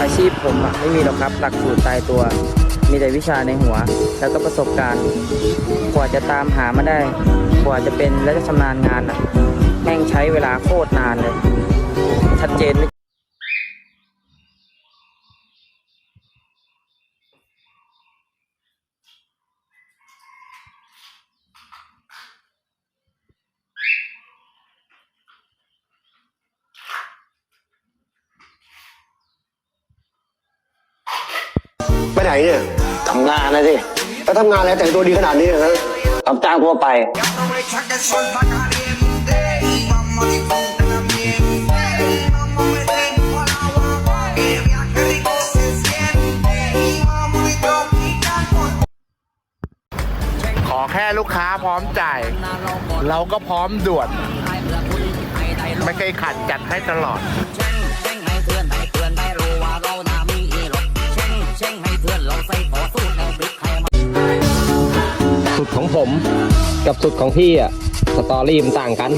อาชีพผมอะไม่มีหรอกครับ หลักสูตรตายตัว มีแต่วิชาในหัว แล้วก็ประสบการณ์ กว่าจะตามหามาได้ กว่าจะเป็นและจะชำนาญงานอะแม่งใช้เวลาโคตรนานเลย ชัดเจน ไหมไปไหนเนี่ยทำงานนะสิแล้วทำงานอะไรแต่งตัวดีขนาดนี้นะรับจ้างทั่วไป Aprovecha que el sol está caliente y vamos a disfrutar el ambiente. Vamos a meternos al agua, que viaje rico se siente. Y vamos a tropical con ขอแค่ลูกค้าพร้อมจ่าย เราก็พร้อมด่วน ไม่เคยขัดจัดให้ตลอด พื่อนเราใส่ขอสู้แนวบริกให้มาสุดของผมกับสุดของพี่อะสตอรี่มันต่างกัน